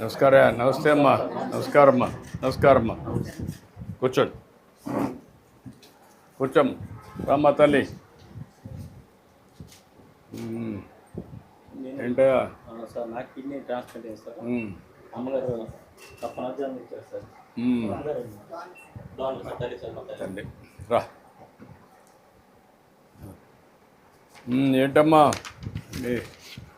నమస్కార నమస్తే అమ్మా. నమస్కారం అమ్మా నమస్కారం అమ్మా కూర్చోండి. కూర్చోమ్మ. రామ్మా తల్లి. ఆ, సార్ నాకు కిడ్నీ ట్రాన్స్ప్లాంట్. అమ్మగారు పనర్జాన్ ఇచ్చారు సార్. రా. మ్మ్, ఏంటమ్మా?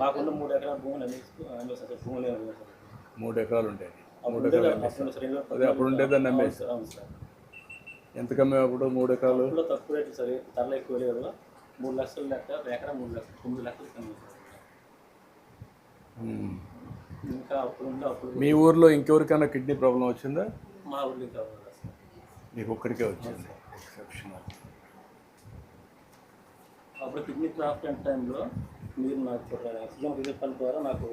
మాకున్న మూడు ఎకరాల భూములు అన్ని సార్ భూములు మూడు ఎకరాలు ఉంటాయి. మూడు ఎకరాలు అదే అప్పుడు ఉండేదాన్ని అమ్మేసి ఎంత కమ్మావు అప్పుడు మూడు ఎకరాలు? తక్కువ రేట్లు సార్ ధరలు ఎక్కువ లేదు మూడు లక్షలు లెక్క ఎకరా మూడు లక్షలు తొమ్మిది లక్షలు కమ్మి. ఇంకా అప్పుడు అప్పుడు మీ ఊర్లో ఇంకెవరికైనా కిడ్నీ ప్రాబ్లం వచ్చిందా? మా కావాలి సార్. నీకు ఒక్కడికే వచ్చింది. ఎక్సెప్షనల్. అప్పుడు కిడ్నీ ట్రాన్స్ప్లాంట్ టైంలో మీరు నాకు సీఎం రిలీఫ్ ఫండ్ ద్వారా నాకు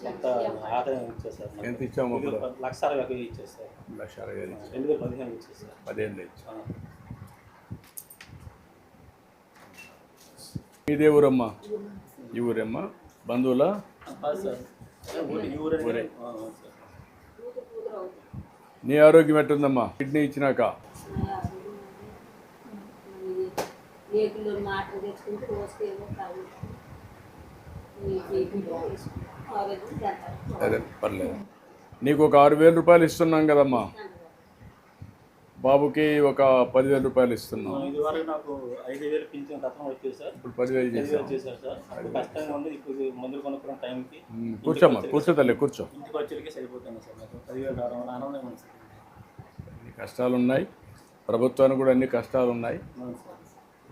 కొంత ఆదాయం ఇచ్చేసారు. ఎంత ఇచ్చాము లక్ష అరవై వేలు ఇచ్చేసారు లక్ష అరవై. రెండు వేల పదిహేను ఇచ్చేసారు పదిహేను ఇదే ఊరమ్మా ఈ ఊరమ్మా? బంధువులా? ఊరి- నీ ఆరోగ్యం ఎట్టుందమ్మా? కిడ్నీ ఇచ్చినాక? ఏకులు మాటలు తెచ్చుకుంటూ రోజుకి ఆరోగ్యం చేస్తారు అదే పర్లేదు. నీకు ఒక ఆరు వేల రూపాయలు ఇస్తున్నాం కదమ్మా. బాబుకి ఒక పదివేల రూపాయలు ఇస్తున్నాం. ఇది వరకు నాకు ఐదు వేలు పింఛన్ గతం వచ్చేది సార్. ఇప్పుడు పదివేలు ఐదు చేసాం వేలు చేశారు సార్. అప్పుడు కష్టంగా ఉంది ఇప్పుడు మందులు కొనుక్కున్న టైంకి మ్మ్. కూర్చోమ్మా కూర్చో తల్లి కూర్చో. ఇంటికి వచ్చేటికి సరిపోతుంది సార్ నాకు. పదివేలు రావడం వల్ల ఆనందం ఉంది సార్. అన్ని కష్టాలు ఉన్నాయి ప్రభుత్వానికి కూడా అన్ని కష్టాలు ఉన్నాయి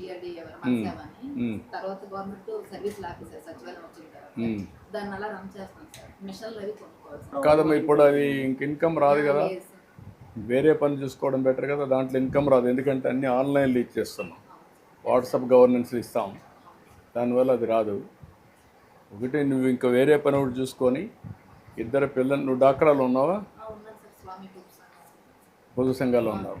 టీఆర్డీ ఎవరు తర్వాత గవర్నమెంట్ సర్వీస్ ఆఫీసర్ సచివాలయం వచ్చిన తర్వాత. దాన్ని అలా రన్ చేస్తాం సార్. మిషన్లు అవి కొనుక్కోవాలి సార్. కాదమ్మా ఇప్పుడు అది ఇంక ఇన్కమ్ రాదు కదా. వేరే పని చూసుకోవడం బెటర్ కదా దాంట్లో ఇన్కమ్ రాదు. ఎందుకంటే అన్ని ఆన్లైన్లో ఇచ్చేస్తున్నాం వాట్సాప్ గవర్నెన్స్ ఇస్తాం. దానివల్ల అది రాదు. ఒకటి నువ్వు ఇంకా వేరే పని ఒకటి చూసుకొని ఇద్దరు పిల్లలు నువ్వు డాక్రాలు ఉన్నావా. పొదు సంఘాలు ఉన్నావు.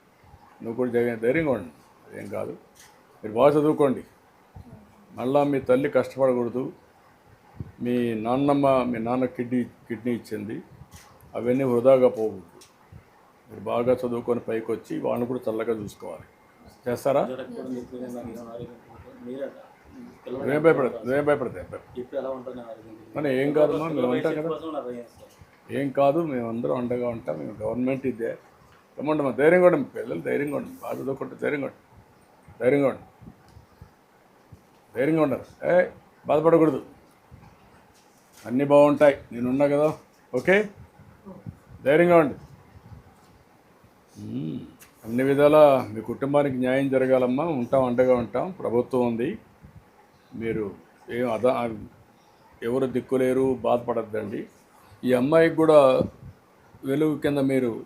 నువ్వు కూడా జరిగిన ధైర్యంగా ఉండండి అదేం కాదు. మీరు బాగా చదువుకోండి. మళ్ళా మీ తల్లి కష్టపడకూడదు. మీ నాన్నమ్మ మీ నాన్న కిడ్నీ కిడ్నీ ఇచ్చింది. అవన్నీ వృధాగా పోకూడదు. మీరు బాగా చదువుకొని పైకి వచ్చి వాళ్ళని కూడా చల్లగా చూసుకోవాలి. చేస్తారా? నువ్వేం భయపడదు. నువ్వేం భయపడతాయి మన ఎలా ఏం కాదమ్మా మేము ఉంటాం కదా. ఏం కాదు మేము అందరం అండగా ఉంటాం. మేము గవర్నమెంట్ ఇదే. కమ్మండి మా ధైర్యంగా ఉండండి. పిల్లలు ధైర్యంగా ఉండండి. బాధతో కొట్టు ధైర్యంగా ఉండండి. ధైర్యంగా ఉండండి. ధైర్యంగా ఉండరు ఏ బాధపడకూడదు. అన్నీ బాగుంటాయి. నేనున్నా కదా. ఓకే? ధైర్యంగా ఉండి అన్ని విధాల మీ కుటుంబానికి న్యాయం జరగాలమ్మా. ఉంటాం అండగా ఉంటాం. ప్రభుత్వం ఉంది. మీరు ఏం అదా ఎవరు దిక్కులేరు బాధపడద్దండి. ఈ అమ్మాయికి కూడా వెలుగు కింద మీరు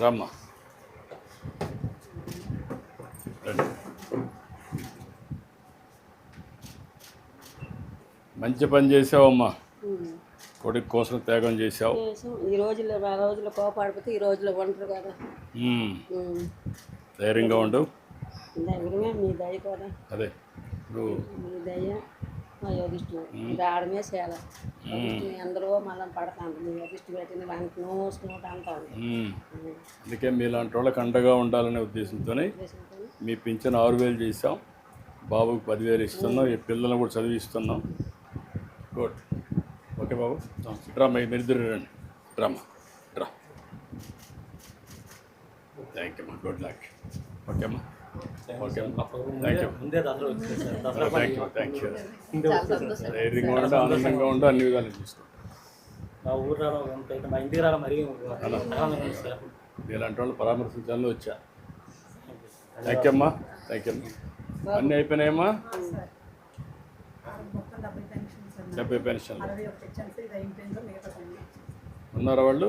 రామ్మా. మంచి పని చేసావమ్మా. కొడుకు కోసం త్యాగం చేసావు చేసాం. ఈ రోజుల్లో ఆ రోజుల్లో కోపాడిపోతే ఈ రోజుల్లో ఒంటరి కదా. ధైర్యంగా ఉండు. ధైర్యమే మీ దయ కూడా. అదే. నువ్వు మీ దయ. మా యోగిష్టు రావడమే చేయాల? ఎందరో మళ్ళీ పడతాను మీ యోగిష్టు పెట్టిన దానికి నోస్ నోట్ అంటాను. అందుకే మీలాంటి వాళ్ళకి అండగా ఉండాలనే ఉద్దేశంతోనే మీ పింఛన్ ఆరు వేలు చేసాం బాబుకి పదివేలు ఇస్తున్నాం. ఈ పిల్లల్ని కూడా చదివిస్తున్నాం. గుడ్ ఓకే బాబు. డ్రామా మీరు ఇద్దరు రండి. డ్రామా డ్రా థ్యాంక్ యూ అమ్మా గుడ్ లక్ ఓకే అమ్మా ఆనందంగా ఉండి అన్ని విధాలు మా ఊరు రావడం మా ఇంటికి రావడం మరీ ఇలాంటి వాళ్ళు పరామర్శించాలని వచ్చా? థ్యాంక్ యూ అమ్మా. థ్యాంక్ యూ అమ్మా. అన్నీ అయిపోయినాయమ్మా? డెబ్బై పెన్షన్ ఉన్నారా వాళ్ళు?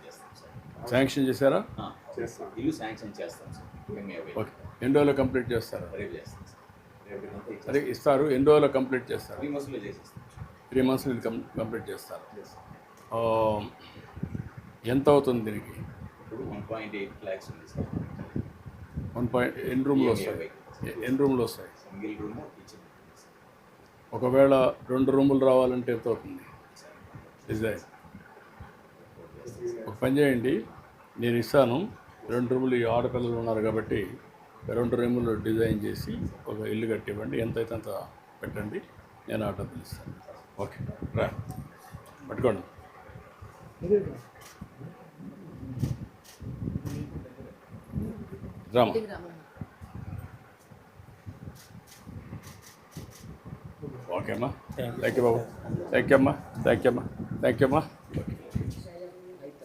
శాంక్షన్ చేస్తాం సార్ శాంక్షన్ చేశారా? ఆ, ఇల్లు శాంక్షన్ చేస్తాం సార్. ఎన్ని రోజులు కంప్లీట్ చేస్తారా? రేపు చేస్తాం సార్. అదే ఇస్తారు. ఎన్ని రోజులు కంప్లీట్ చేస్తారు? త్రీ మంత్స్లో చేసేస్తాం త్రీ మంత్స్ ఇది కం కంప్లీట్ చేస్తారు. ఆ, ఎంత అవుతుంది దీనికి? ఇప్పుడు వన్ పాయింట్ ఎయిట్ ల్యాక్స్ ఉంది సార్. వన్ పాయింట్ ఎన్ని రూమ్లు వస్తాయి? ఎన్ని రూమ్లు వస్తాయి? Single room kitchen. ఒకవేళ రెండు రూములు రావాలంటే ఎంత అవుతుంది? డిజైన్ ఒక పని చేయండి. నేను ఇస్తాను. రెండు రూములు ఈ ఆడపిల్లలు ఉన్నారు కాబట్టి రెండు రూములు డిజైన్ చేసి ఒక ఇల్లు కట్టివ్వండి. ఎంత అయితే అంత పెట్టండి. నేను ఆర్డర్ పిలుస్తాను ఓకే. రా. పట్టుకోండి. రామా? ఓకే అమ్మా థ్యాంక్ యూ బాబు. థ్యాంక్ యూ అమ్మా. థ్యాంక్ యూ అమ్మా. థ్యాంక్ యూ అమ్మా.